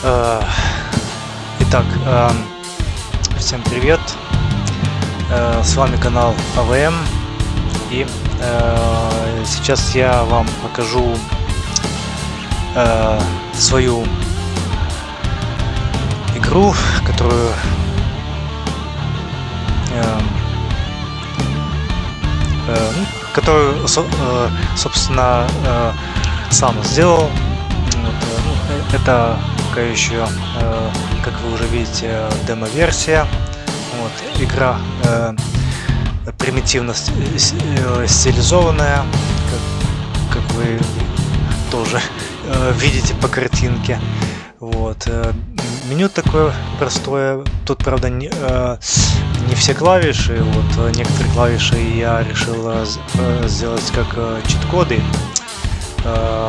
Э, итак, эм, всем привет! Э, с вами канал АВМ и э, сейчас я вам покажу свою игру, которую эм, ну, которую, собственно, сам сделал. Ну, это пока еще, э, как вы уже видите, демо-версия. Вот, игра э, примитивно э, стилизованная, как, как вы тоже э, видите по картинке. Вот. э, Меню такое простое. Тут, правда, не, э, не все клавиши. Вот э, некоторые клавиши я решил э, сделать как э, чит-коды. Э,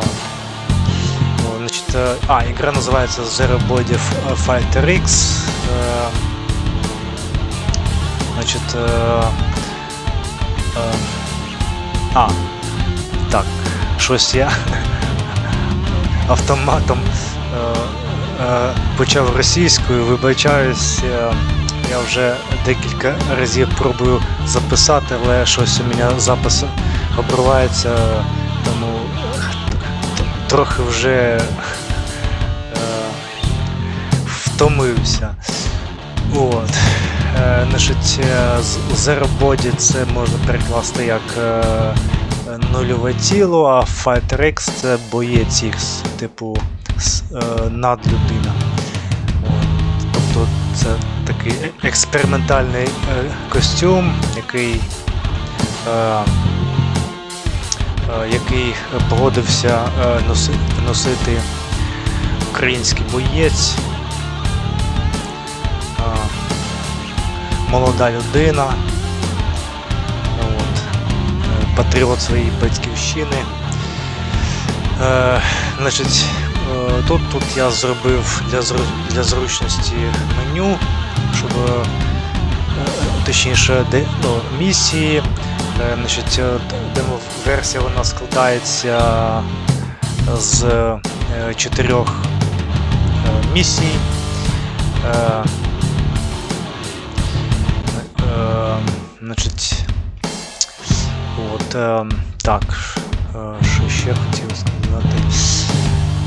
Значит, э, а, игра называется Zero Body F- Fighter X. Э, Значит, э, е, а, так, щось я автоматом е, е, почав російською, вибачаюсь. е, Я вже декілька разів пробую записати, але щось у мене запис обривається, тому т- трохи вже е, втомився. От. Е, значить, е, Zero це можна перекласти як е, нульове тіло, а Fighter X це боєць X, типу е, надлюдина. Тобто це такий е- експериментальний е, костюм, який, е, е, який погодився е, носити український боєць. Е, молода людина, от, е, патріот своєї батьківщини. Е, значить, е, тут, тут я зробив для, для зручності меню, щоб е, е, точніше де, ну, місії. Е, значить, е, демо-версія вона складається з е, чотирьох е, місій. Е, Е, Значить, от, е, так, е, що ще хотів сказати.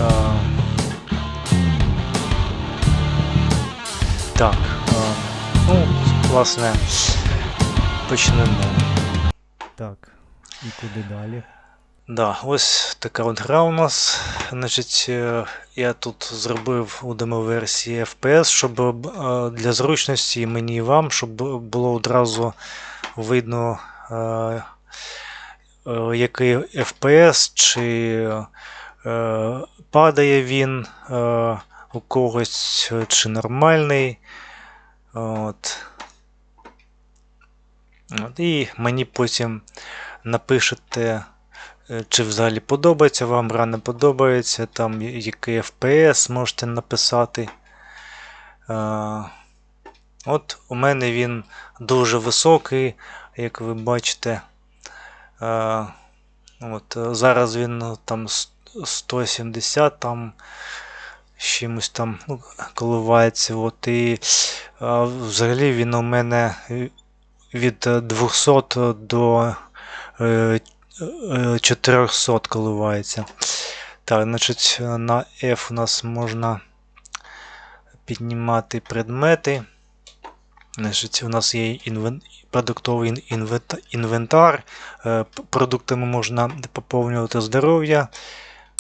Е, Так, е, ну, власне, почнемо. І куди далі? Да, ось така от гра у нас. Значить, е, я тут зробив у демоверсії FPS, щоб е, для зручності мені і вам, щоб було одразу видно, е, який FPS, чи падає він у когось, чи нормальний. От, і мені потім напишете. Е, Чи взагалі подобається вам гра, не подобається, там який FPS можете написати. Е, От у мене він дуже високий, як ви бачите. Е, От, зараз він ну, там с- 170 там чимось там ну, коливається. От, і взагалі він у мене від е, 200 до 400 коливається. Так, значить, на F у нас можна піднімати предмети. Значить, у нас є інвен... продуктовий ін- інвентар. Е, Продуктами можна поповнювати здоров'я.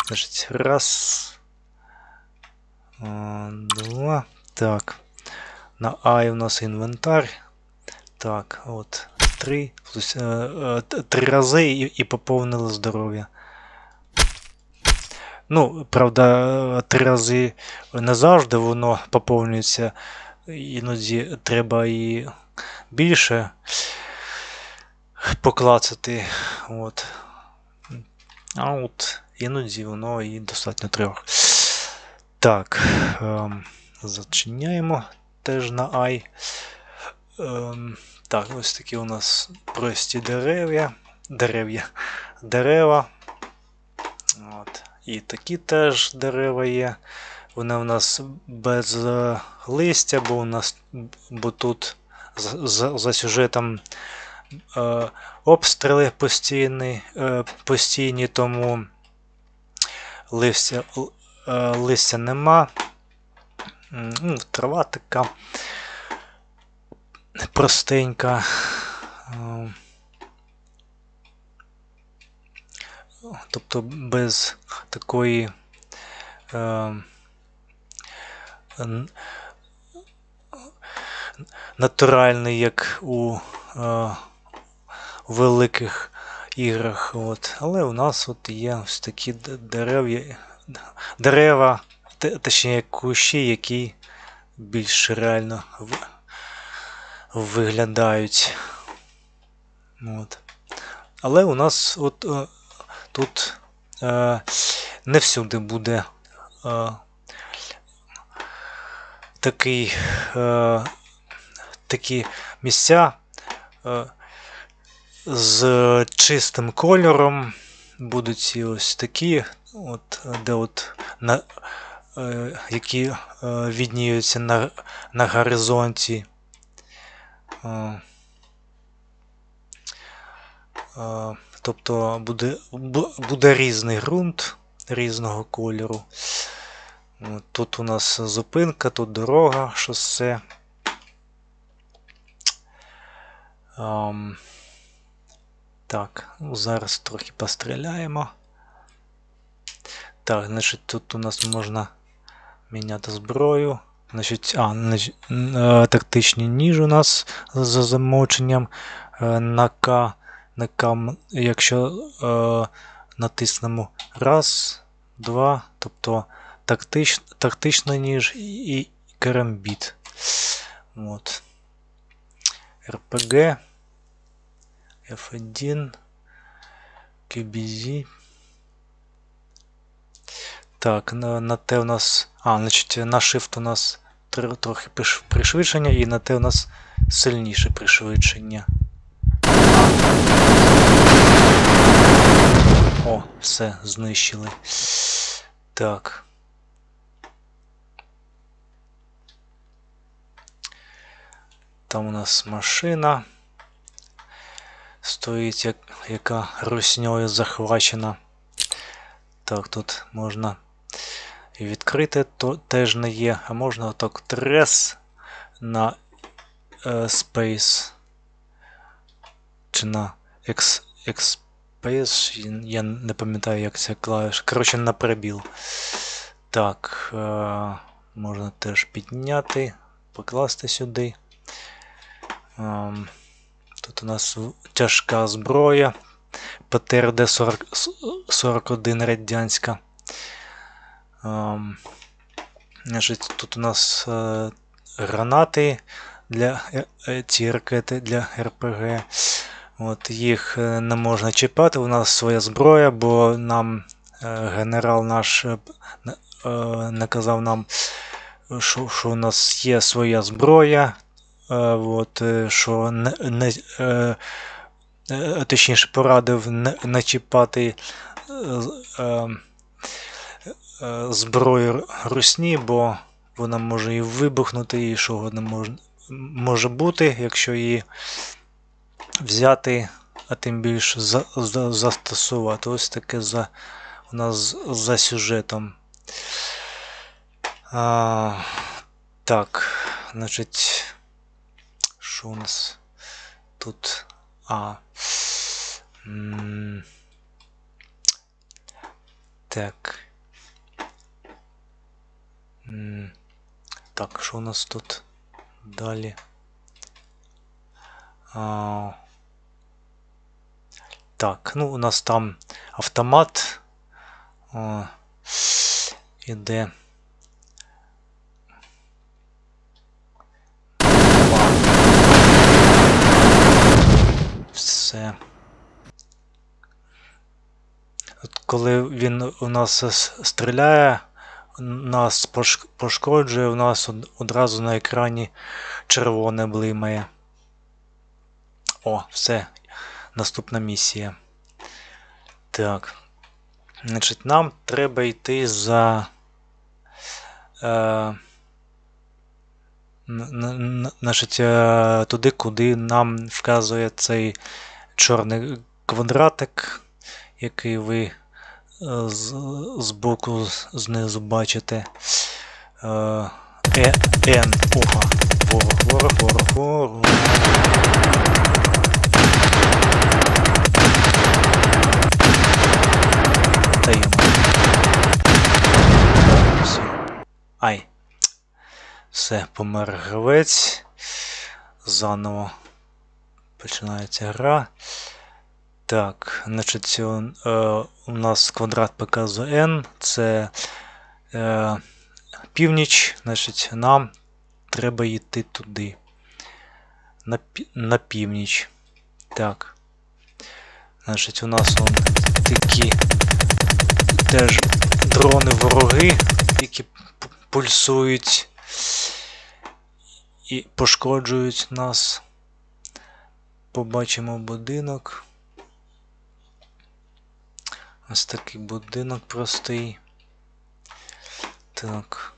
Значить, раз. е, Два. Так. На I у нас інвентар. Так, от. Три. Е, е, три рази і, і поповнили здоров'я. Ну, правда, е, три рази не завжди воно поповнюється. Іноді треба і більше поклацати. От. А от іноді воно і достатньо трьох. Так. Ем, зачиняємо теж на I. Ем, так, ось такі у нас прості дерев'я. Дерев'я. Дерева. От. І такі теж дерева є. вони у нас без е, листя, бо у нас бо тут за, за, сюжетом е, обстріли постійні, е, постійні, тому листя, е, листя нема. Ну, трава така простенька. Тобто без такої е, натуральної, як у е, великих іграх. От. Але у нас от є ось такі дерев'я, дерева, точніше кущі, які більш реально виглядають. От. Але у нас от е, тут е, не всюди буде е, такий, е, такі місця е, з чистим кольором. Будуть ці ось такі, от, де от на, е, які е, відніються на, на горизонті. Тобто буде, буде різний ґрунт різного кольору. Тут у нас зупинка, тут дорога, шосе. Так, зараз трохи постріляємо. Так, значить, тут у нас можна міняти зброю. Значить, а, е, тактичний ніж у нас за замовченням е, на К. На К, якщо е, натиснемо раз, два, тобто тактич, тактичний ніж і, карамбіт. От. РПГ, F1, QBZ. Так, на, на Т у нас. А, значить, на Shift у нас трохи пришвидшення, і на Т у нас сильніше пришвидшення. О, все, знищили. Так. Там у нас машина. Стоїть, як, яка русньою захвачена. Так, тут можна і відкрити, то теж не є. А можна отак трес на е, Space. Чи на X, X-Space. Я не пам'ятаю, як ця клавіша. Коротше, на пробіл. Так, е, можна теж підняти, покласти сюди. Ем, Тут у нас тяжка зброя. ПТРД 40, 41 радянська. Ем, значить, тут у нас е, гранати для е, е, ці ракети для РПГ. От, їх не можна чіпати, у нас своя зброя, бо нам генерал наш наказав нам, що, що у нас є своя зброя. От, що не, не, точніше порадив не, не чіпати е, з- е, е, зброю русні, бо вона може і вибухнути, і що не може, може бути, якщо її взяти, а тим більше за, за, застосувати. Ось таке за, у нас за сюжетом. А, так, значить, що у нас тут? А. м, Так. Так, що у нас тут далі? А, так, ну у нас там автомат а, іде. Все. От коли він у нас стріляє, нас пошкоджує, у нас одразу на екрані червоне блимає. О, все. Наступна місія. Так. Значить, нам треба йти за е, значить, е, туди, куди нам вказує цей чорний квадратик, який ви е, з, збоку знизу бачите. Е, е. Ого. Ворог, ворог, ворог, ворог. Та. Все. Ай. Все, помер гравець. Заново починається гра. Так, значить, е, у нас квадрат показує n, це е, північ, значить, нам треба йти туди. На, на північ. Так. Значить, у нас вон такі теж дрони вороги, які пульсують і пошкоджують нас. Побачимо будинок. Ось такий будинок простий. Так.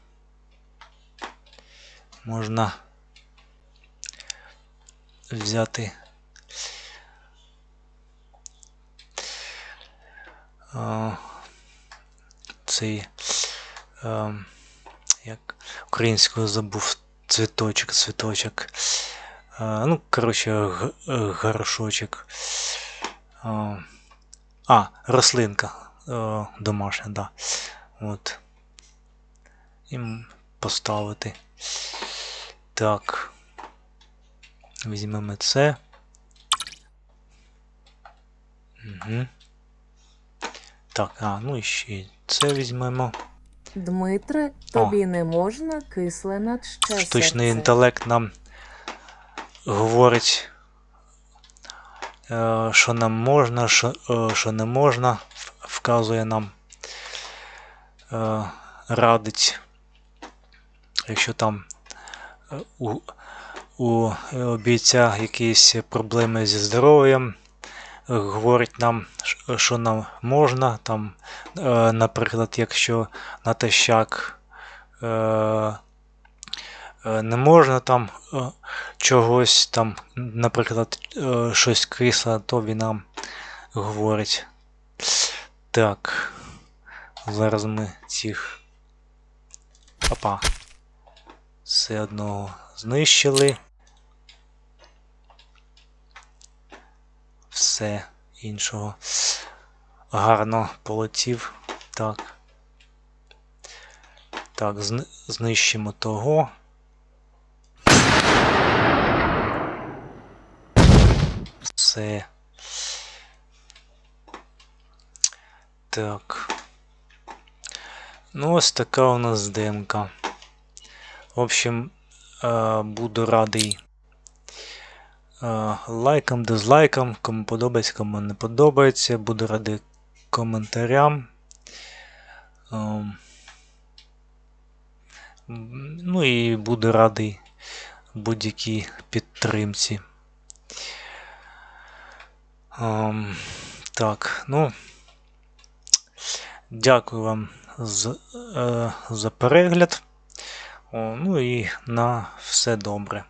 Можна взяти. а, Цей. а, Як українською забув цвіточок, цвіточок. А, Ну, коротше, г- е, горошочок. А, рослинка е, домашня, да. От. І поставити. Так. Візьмемо це. Угу. Так, а, ну і ще це візьмемо. Дмитре, тобі не можна кисле надще Штучний серце. інтелект нам говорить, що нам можна, що, е, не можна, вказує нам, е, радить, якщо там е, у, у е, бійця якісь проблеми зі здоров'ям, е, говорить нам, що нам можна, там, е, наприклад, якщо натощак е, е, не можна там е, чогось там, наприклад, е, щось кисле, то він нам говорить. Так. Зараз ми цих. Опа. Все одного знищили. Все іншого. Гарно полетів. Так. Так, зни- знищимо того. Все. Так. Ну, ось така у нас демка. В общем, е, буду радий е, лайкам, дизлайкам, кому подобається, кому не подобається. Буду радий коментарям. Ем, Ну і буду радий будь-якій підтримці. Ем, так, ну. Дякую вам з, е, за перегляд. О, ну і на все добре.